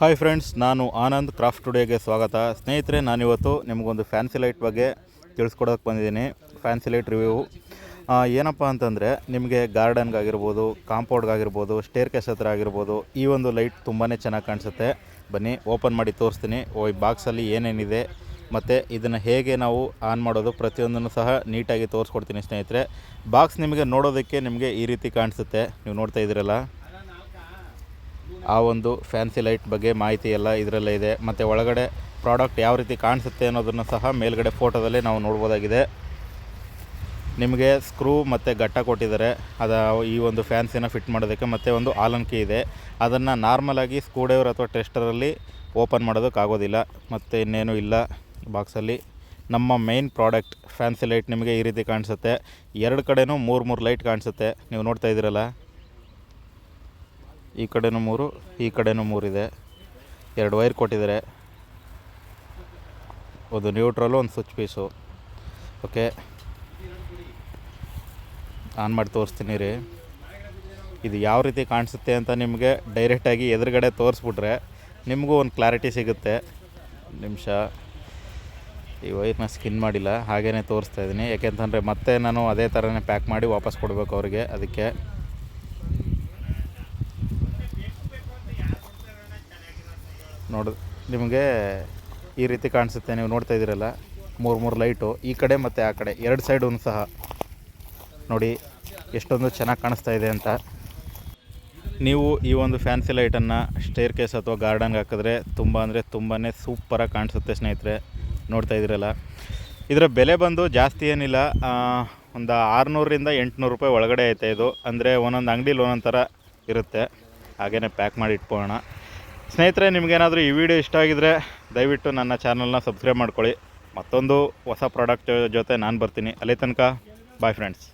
Hi friends ನಾನು Anand craft ಟುಡೇಗೆ ಸ್ವಾಗತ. ಸ್ನೇಹಿತರೆ, ನಾನಿವತ್ತು ನಿಮಗೊಂದು ಫ್ಯಾನ್ಸಿ ಲೈಟ್ ಬಗ್ಗೆ ತಿಳಿಸ್ಕೊಡೋಕ್ಕೆ ಬಂದಿದ್ದೀನಿ. ಫ್ಯಾನ್ಸಿ ಲೈಟ್ ರಿವ್ಯೂ ಏನಪ್ಪ ಅಂತಂದರೆ, ನಿಮಗೆ ಗಾರ್ಡನ್ಗಾಗಿರ್ಬೋದು ಕಾಂಪೌಂಡ್ಗಾಗಿರ್ಬೋದು ಸ್ಟೇರ್ ಕೇಸ್ ಹತ್ರ ಆಗಿರ್ಬೋದು, ಈ ಒಂದು ಲೈಟ್ ತುಂಬಾ ಚೆನ್ನಾಗಿ ಕಾಣಿಸುತ್ತೆ. ಬನ್ನಿ ಓಪನ್ ಮಾಡಿ ತೋರಿಸ್ತೀನಿ. ಓ ಈ ಬಾಕ್ಸಲ್ಲಿ ಏನೇನಿದೆ, ಮತ್ತು ಇದನ್ನು ಹೇಗೆ ನಾವು ಆನ್ ಮಾಡೋದು ಪ್ರತಿಯೊಂದನ್ನು ಸಹ ನೀಟಾಗಿ ತೋರಿಸ್ಕೊಡ್ತೀನಿ ಸ್ನೇಹಿತರೆ. ಬಾಕ್ಸ್ ನಿಮಗೆ ನೋಡೋದಕ್ಕೆ ನಿಮಗೆ ಈ ರೀತಿ ಕಾಣಿಸುತ್ತೆ. ನೀವು ನೋಡ್ತಾ ಇದ್ದೀರಲ್ಲ? ಆ ಒಂದು ಫ್ಯಾನ್ಸಿ ಲೈಟ್ ಬಗ್ಗೆ ಮಾಹಿತಿ ಎಲ್ಲ ಇದರಲ್ಲೇ ಇದೆ. ಮತ್ತು ಒಳಗಡೆ ಪ್ರಾಡಕ್ಟ್ ಯಾವ ರೀತಿ ಕಾಣಿಸುತ್ತೆ ಅನ್ನೋದನ್ನು ಸಹ ಮೇಲ್ಗಡೆ ಫೋಟೋದಲ್ಲಿ ನಾವು ನೋಡ್ಬೋದಾಗಿದೆ. ನಿಮಗೆ ಸ್ಕ್ರೂ ಮತ್ತು ಗಟ್ಟ ಕೊಟ್ಟಿದ್ದಾರೆ. ಅದು ಈ ಒಂದು ಫ್ಯಾನ್ಸಿನ ಫಿಟ್ ಮಾಡೋದಕ್ಕೆ ಮತ್ತು ಒಂದು ಆಲಂಕಿ ಇದೆ. ಅದನ್ನು ನಾರ್ಮಲಾಗಿ ಸ್ಕ್ರೂಡೈವರ್ ಅಥವಾ ಟೆಸ್ಟರಲ್ಲಿ ಓಪನ್ ಮಾಡೋದಕ್ಕಾಗೋದಿಲ್ಲ ಮತ್ತು ಇನ್ನೇನು ಇಲ್ಲ ಬಾಕ್ಸಲ್ಲಿ ನಮ್ಮ ಮೇನ್ ಪ್ರಾಡಕ್ಟ್ ಫ್ಯಾನ್ಸಿ ಲೈಟ್ ನಿಮಗೆ ಈ ರೀತಿ ಕಾಣಿಸುತ್ತೆ. ಎರಡು ಕಡೆನೂ ಮೂರು ಮೂರು ಲೈಟ್ ಕಾಣಿಸುತ್ತೆ. ನೀವು ನೋಡ್ತಾ ಇದ್ದೀರಲ್ಲ? ಈ ಕಡೆನೂ ಮೂರು, ಈ ಕಡೆನೂ ಮೂರಿದೆ. ಎರಡು ವೈರ್ ಕೊಟ್ಟಿದ್ದಾರೆ. ಒಂದು ನ್ಯೂಟ್ರಲ್ಲು ಒಂದು ಸ್ವಿಚ್ ಪೀಸು ಓಕೆ ಆನ್ ಮಾಡಿ ತೋರಿಸ್ತೀನಿ ರೀ. ಇದು ಯಾವ ರೀತಿ ಕಾಣಿಸುತ್ತೆ ಅಂತ ನಿಮಗೆ ಡೈರೆಕ್ಟಾಗಿ ಎದುರುಗಡೆ ತೋರಿಸ್ಬಿಟ್ರೆ ನಿಮಗೂ ಒಂದು ಕ್ಲಾರಿಟಿ ಸಿಗುತ್ತೆ. ನಿಮಿಷ. ಈ ವೈರ್ನ ಸ್ಕಿನ್ ಮಾಡಿಲ್ಲ. ಹಾಗೇ ತೋರಿಸ್ತಾ ಇದ್ದೀನಿ. ಯಾಕೆಂತಂದರೆ ಮತ್ತೆ ನಾನು ಅದೇ ಥರನೇ ಪ್ಯಾಕ್ ಮಾಡಿ ವಾಪಸ್ ಕೊಡಬೇಕು ಅವರಿಗೆ. ಅದಕ್ಕೆ ನೋಡು ನಿಮಗೆ ಈ ರೀತಿ ಕಾಣಿಸುತ್ತೆ, ನೀವು ನೋಡ್ತಾ ಇದ್ದೀರಲ್ಲ, ಮೂರು ಮೂರು ಲೈಟು. ಈ ಕಡೆ ಮತ್ತು ಆ ಕಡೆ, ಎರಡು ಸೈಡೂ ಸಹ. ನೋಡಿ, ಎಷ್ಟೊಂದು ಚೆನ್ನಾಗಿ ಕಾಣಿಸ್ತಾ ಇದೆ ಅಂತ. ನೀವು ಈ ಒಂದು ಫ್ಯಾನ್ಸಿ ಲೈಟನ್ನು ಸ್ಟೇರ್ ಕೇಸ್ ಅಥವಾ ಗಾರ್ಡನ್ಗೆ ಹಾಕಿದ್ರೆ ತುಂಬ ಅಂದರೆ ತುಂಬಾ ಸೂಪರಾಗಿ ಕಾಣಿಸುತ್ತೆ ಸ್ನೇಹಿತರೆ. ನೋಡ್ತಾ ಇದ್ದೀರಲ್ಲ. ಇದರ ಬೆಲೆ ಬಂದು ಜಾಸ್ತಿ ಏನಿಲ್ಲ. ಒಂದು ಆರುನೂರರಿಂದ ಎಂಟುನೂರು ರೂಪಾಯಿ ಒಳಗಡೆ ಐತೆ ಇದು. ಅಂದರೆ ಒಂದೊಂದು ಅಂಗಡಿಲಿ ಒಂದೊಂದು ಥರ ಇರುತ್ತೆ. ಹಾಗೆಯೇ ಪ್ಯಾಕ್ ಮಾಡಿ ಇಟ್ಕೊಳ್ಳೋಣ. ಸ್ನೇಹಿತರೆ, ನಿಮಗೇನಾದರೂ ಈ ವಿಡಿಯೋ ಇಷ್ಟ ಆಗಿದರೆ ದಯವಿಟ್ಟು ನನ್ನ ಚಾನಲ್ನ ಸಬ್ಸ್ಕ್ರೈಬ್ ಮಾಡ್ಕೊಳ್ಳಿ. ಮತ್ತೊಂದು ಹೊಸ ಪ್ರಾಡಕ್ಟ್ ಜೊತೆ ನಾನು ಬರ್ತೀನಿ. ಅಲ್ಲಿ ತನಕ ಬಾಯ್ ಫ್ರೆಂಡ್ಸ್